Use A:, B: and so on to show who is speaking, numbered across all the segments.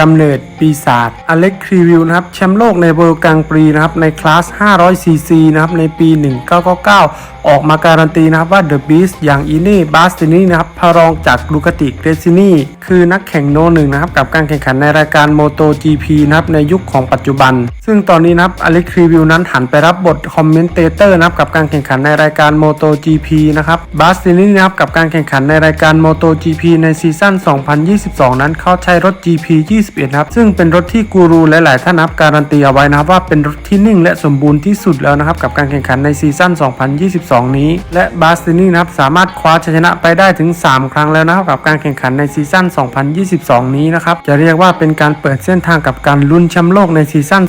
A: กำเนิดปีศาจอเล็กครีวิวนะครับแชมป์โลกในเวอร์กลางปรีนะครับในคลาส 500 ซีซีนะครับในปี 1999 ออกมาการันตีนะครับว่าเดอะบีสอย่างอีเน่บาสตินี่นะครับพารองจากลูกติเกรซินี่คือนักแข่งโนหนึ่งนะครับกับการแข่งขันในรายการ MotoGP นะครับในยุคของปัจจุบัน ซึ่งตอนนี้นะครับอเล็กครีวิวนั้นหันไปรับบทคอมเมนเตเตอร์นะครับกับการแข่งขันในรายการ MotoGP นะครับบาสตินี่นะครับกับการแข่งขันในรายการ MotoGP ในซีซั่น 2022 นั้นเขาใช้รถ GP 21นะครับซึ่งเป็นรถที่กูรูหลายๆท่านนับการันตีเอาไว้นะครับว่าเป็นรถที่นิ่งและสมบูรณ์ที่สุดแล้วนะครับกับการแข่งขันในซีซั่น 2022 นี้ และบาสตินี่นะครับสามารถคว้าชัยชนะไปได้ถึง 3 ครั้งแล้วนะครับกับการแข่งขันในซีซั่น 2022 นี้นะครับจะเรียกว่าเป็นการเปิดเส้นทางกับการลุ้นแชมป์โลกในซีซั่น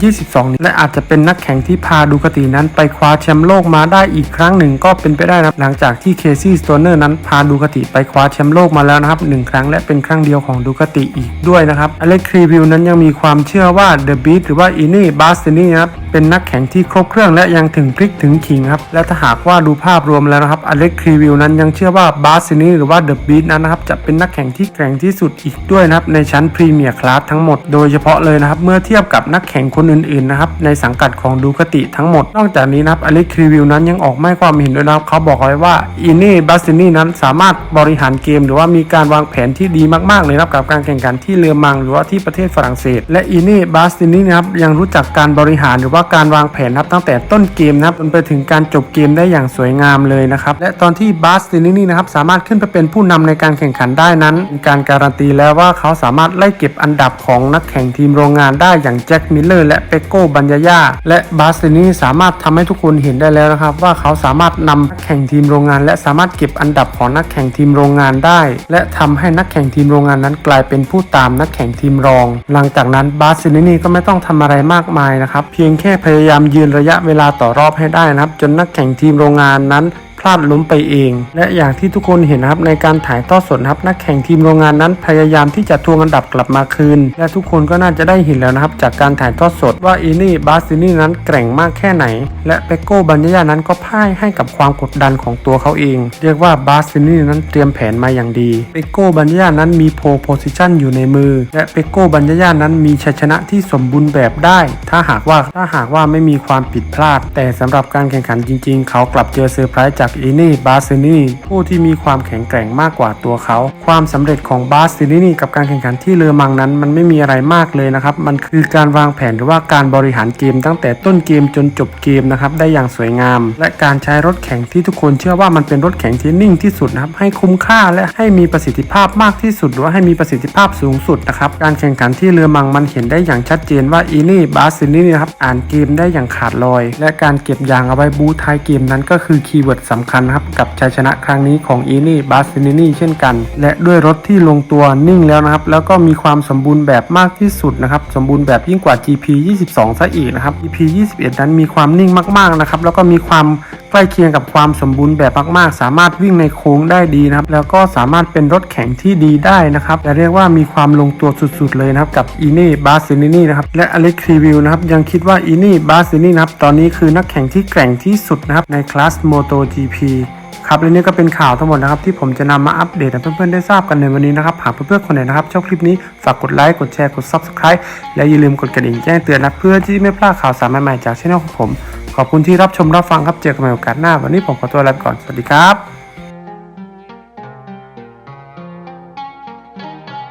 A: 2022 นี้และอาจจะเป็นนักแข่งที่พาดูคตินั้นไปคว้าแชมป์โลกมาได้อีกครั้งหนึ่งก็เป็นไปได้นะหลังจากที่เคซี่สโตเนอร์นั้นพาดูคติไปคว้าแชมป์โลกมาแล้วนะครับหนึ่งครั้งและเป็นครั้งเดียวของดูคติอีกด้วยนะครับอเล็กครีวิวนั้นยังมีความเชื่อว่าเดอะบีทหรือว่าอินี่บาสตินี่ครับ เป็นนักแข่งที่ครบเครื่องและยังถึงพริกถึงขิงครับ และถ้าหากว่าดูภาพรวมแล้วนะครับอเล็กครีวิวนั้นยังเชื่อว่าบาสตินีหรือว่าเดอะบีทนั้นนะครับจะเป็นนักแข่งที่แกร่งที่สุดอีกด้วยนะครับในชั้นพรีเมียร์คลาสทั้งหมดโดยเฉพาะเลยนะครับเมื่อเทียบกับนักแข่งคนอื่นๆนะครับในสังกัดของดูคติทั้งหมด นอกจากนี้นะครับอเล็กครีวิวนั้นยังออกไม่ความเห็นด้วยนะครับเขาบอกไว้ว่าอินนี่บาสตินีนั้นสามารถบริหารเกม หรือว่ามีการวางแผนที่ดีมากๆเลยนะครับกับการแข่งขันที่เรือมัง หรือว่าที่ประเทศฝรั่งเศส และอินี่บาสตินีนะครับยังรู้จักการบริหารหรือว่าการวางแผนนะครับตั้งแต่ต้นเกมนะครับจนไปถึงการจบเกมได้อย่างสวยงามเลยนะครับและตอนที่บาสตินีนะครับสามารถขึ้นไปเป็นผู้นำในการแข่งขันได้นั้นเป็นการการันตีแล้วว่าเขาสามารถไล่เก็บอันดับของนักแข่งทีมโรงงานได้อย่างแจ็คมิลเลอร์และเปโก้บัญญาญาและบาสตินีสามารถทำให้ทุกคนเห็นได้แล้วนะครับว่าเขาสามารถนำนักแข่งทีมโรงงาน และสามารถเก็บอันดับของนักแข่งทีมโรงงานได้ และทำให้นักแข่งทีมโรงงานนั้นกลายเป็นผู้ตามนักแข่งทีมรอง หลังจากนั้นบาสตินีก็ไม่ต้องทำอะไรมากมายนะครับเพียงแค่ค่พยายามยืนระยะเวลาต่อรอบให้ได้นะครับ จนนักแข่งทีมโรงงานนั้น ลาดล้มไปเอง และอย่างที่ทุกคนเห็นนะครับในการถ่ายทอดสดครับนักแข่งทีมโรงงานนั้นพยายามที่จะทวงอันดับกลับมาคืน และทุกคนก็น่าจะได้เห็นแล้วนะครับ จากการถ่ายทอดสดว่าอีนี่บาสตินี่นั้นแกร่งมากแค่ไหน และเปโก้บัญญานั้นก็พ่ายให้กับความกดดันของตัวเขาเอง เรียกว่าบาสตินี่นั้นเตรียมแผนมาอย่างดีเปโก้บัญญานั้นมีโพโพซิชันอยู่ในมือ และเปโก้บัญญานั้นมีชัยชนะที่สมบูรณ์แบบได้ ถ้าหากว่าถ้าหากว่าไม่มีความผิดพลาด แต่สำหรับการแข่งขันจริง ๆ เขากลับเจอเซอร์ไพรส์จากอีนี่บาสตินี่ผู้ที่มีความแข็งแกร่งมากกว่าตัวเขา ความสำเร็จของบาสตินี่กับการแข่งขันที่เลอมังนั้น มันไม่มีอะไรมากเลยนะครับ มันคือการวางแผนหรือว่าการบริหารเกมตั้งแต่ต้นเกมจนจบเกมนะครับได้อย่างสวยงาม และการใช้รถแข่งที่ทุกคนเชื่อว่ามันเป็นรถแข่งที่นิ่งที่สุดนะครับให้คุ้มค่าและให้มีประสิทธิภาพมากที่สุด หรือว่าให้มีประสิทธิภาพสูงสุดนะครับการแข่งขันที่เรือมังมันเห็นได้อย่างชัดเจนว่าอีนี่บาสตินี่นะครับอ่านเกมได้อย่างขาดลอย และการเก็บยางเอาไว้บูท้ายเกมนั้นก็คือคีย์เวิร์ดสำคัญครับกับชัยชนะครั้งนี้ของอีนี่บาสตินี่เช่นกัน และด้วยรถที่ลงตัวนิ่งแล้วนะครับ แล้วก็มีความสมบูรณ์แบบมากที่สุดนะครับ สมบูรณ์แบบยิ่งกว่า GP 22ซะอีกนะครับ GP 21 นั้นมีความนิ่งมากๆนะครับ แล้วก็มีความใกล้เคียงกับความสมบูรณ์แบบมากๆ สามารถวิ่งในโค้งได้ดีนะครับ แล้วก็สามารถเป็นรถแข่งที่ดีได้นะครับจะเรียกว่ามีความลงตัวสุดๆเลยนะครับกับอีนี่บาสตินี่นะครับ และอเล็กรีวิวนะครับยังคิดว่าอีนี่บาสตินี่นะครับ ตอนนี้คือนักแข่งที่แกร่งที่สุดนะครับในคลาส MotoGP ครับและนี่ก็เป็นข่าวทั้งหมดนะครับที่ผมจะนำมาอัปเดตให้เพื่อนๆได้ทราบกันในวันนี้นะครับหากเพื่อนๆคนไหนนะครับชอบคลิปนี้ฝากกดไลค์กดแชร์กด Subscribe และอย่าลืมกดกระดิ่งแจ้งเตือนนะเพื่อที่ไม่พลาดข่าวสารใหม่ๆจากช่องของผม ขอบคุณที่รับชมรับฟังครับเจอกันใหม่โอกาสหน้า วันนี้ผมขอตัวลาไปก่อนสวัสดีครับ